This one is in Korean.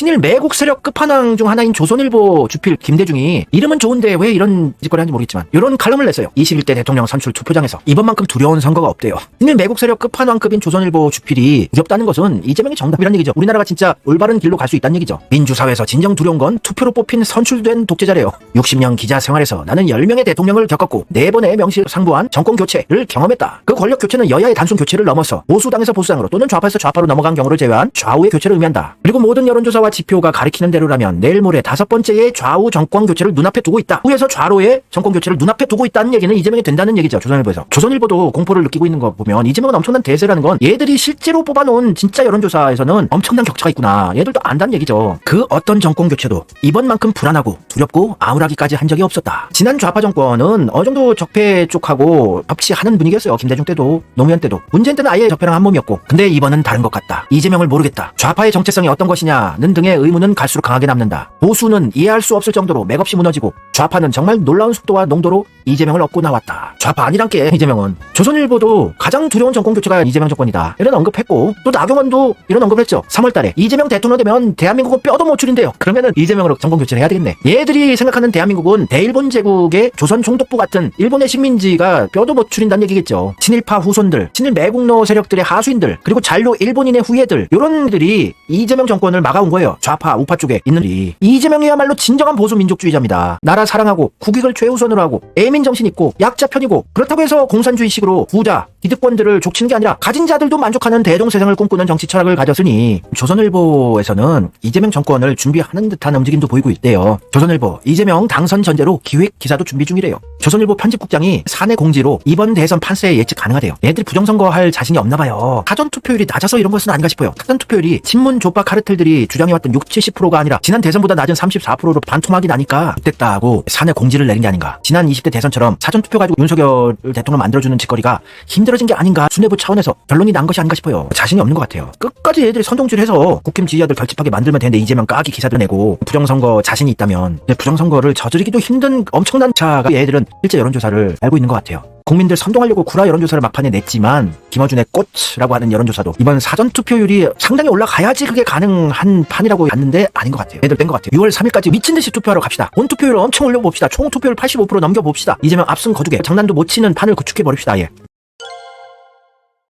친일 매국 세력 끝판왕 중 하나인 조선일보 주필 김대중이 이름은 좋은데 왜 이런 짓거리 하는지 모르겠지만 이런 칼럼을 냈어요. 21대 대통령 선출 투표장에서 이번만큼 두려운 선거가 없대요. 친일 매국 세력 끝판왕급인 조선일보 주필이 무섭다는 것은 이재명이 정답이란 얘기죠. 우리나라가 진짜 올바른 길로 갈 수 있다는 얘기죠. 민주사회에서 진정 두려운 건 투표로 뽑힌 선출된 독재자래요. 60년 기자 생활에서 나는 10명의 대통령을 겪었고 4번의 명실상부한 정권 교체를 경험했다. 그 권력 교체는 여야의 단순 교체를 넘어서 보수당에서 보수당으로 또는 좌파에서 좌파로 넘어간 경우를 제외한 좌우의 교체를 의미한다. 그리고 모든 여론조사와 지표가 가리키는 대로라면 내일 모레 다섯 번째의 좌우 정권 교체를 눈앞에 두고 있다. 후에서 좌로의 정권 교체를 눈앞에 두고 있다는 얘기는 이재명이 된다는 얘기죠. 조선일보에서. 조선일보도 공포를 느끼고 있는 거 보면 이재명은 엄청난 대세라는 건 얘들이 실제로 뽑아놓은 진짜 여론조사에서는 엄청난 격차가 있구나. 얘들도 안다는 얘기죠. 그 어떤 정권 교체도 이번만큼 불안하고 두렵고 암울하기까지 한 적이 없었다. 지난 좌파 정권은 어느 정도 적폐 쪽하고 협치하는 분위기였어요. 김대중 때도 노무현 때도. 문재인 때는 아예 적폐랑 한 몸이었고. 근데 이번은 다른 것 같다. 이재명을 모르겠다. 좌파의 정체성이 어떤 것이냐는 등의 의문은 갈수록 강하게 남는다. 보수는 이해할 수 없을 정도로 맥없이 무너지고 좌파는 정말 놀라운 속도와 농도로 이재명을 얻고 나왔다. 좌파 아니란 게 이재명은 조선일보도 가장 두려운 정권 교체가 이재명 정권이다. 이런 언급했고 또 나경원도 이런 언급했죠. 3월달에 이재명 대통령 되면 대한민국은 뼈도 못 추린대요. 그러면은 이재명으로 정권 교체를 해야 되겠네. 얘들이 생각하는 대한민국은 대일본 제국의 조선 총독부 같은 일본의 식민지가 뼈도 못 추린다는 얘기겠죠. 친일파 후손들, 친일 매국노 세력들의 하수인들, 그리고 잔류 일본인의 후예들 이런 들이 이재명 정권을 막아온 거예요. 좌파, 우파 쪽에 있는 이 이재명이야말로 진정한 보수 민족주의자입니다. 나라 사랑하고 국익을 최우선으로 하고 애민 정신 있고 약자 편이고 그렇다고 해서 공산주의식으로 부자, 기득권들을 족치는 게 아니라 가진 자들도 만족하는 대동 세상을 꿈꾸는 정치 철학을 가졌으니 조선일보에서는 이재명 정권을 준비하는 듯한 움직임도 보이고 있대요. 조선일보 이재명 당선 전제로 기획 기사도 준비 중이래요. 조선일보 편집국장이 사내 공지로 이번 대선 판세 예측 가능하대요. 얘들이 부정선거 할 자신이 없나 봐요. 사전 투표율이 낮아서 이런 것은 아닌가 싶어요. 사전 투표율이 친문 조파 카르텔들이 주장해왔던 6, 70%가 아니라 지난 대선보다 낮은 34%로 반토막이 나니까 됐다고 사내 공지를 내린 게 아닌가. 지난 20대 대선처럼 사전 투표 가지고 윤석열 대통령 만들어주는 짓거리가 힘들 어진 게 아닌가. 수뇌부 차원에서 결론이 난 것이 아닌가 싶어요. 자신이 없는 것 같아요. 끝까지 얘들이 선동질해서 국힘 지지자들 결집하게 만들면 되는데 이재명 까기 기사도 내고 부정선거 자신이 있다면 부정선거를 저지르기도 힘든 엄청난 차가 얘들은 실제 여론조사를 알고 있는 것 같아요. 국민들 선동하려고 구라 여론조사를 막판에 냈지만 김어준의 꽃이라고 하는 여론조사도 이번 사전 투표율이 상당히 올라가야지 그게 가능한 판이라고 봤는데 아닌 것 같아요. 애들 뺀 것 같아요. 6월 3일까지 미친 듯이 투표하러 갑시다. 본 투표율을 엄청 올려봅시다. 총 투표율 85% 넘겨봅시다. 이재명 압승 거두게 장난도 못 치는 판을 구축해 버립시다. 예.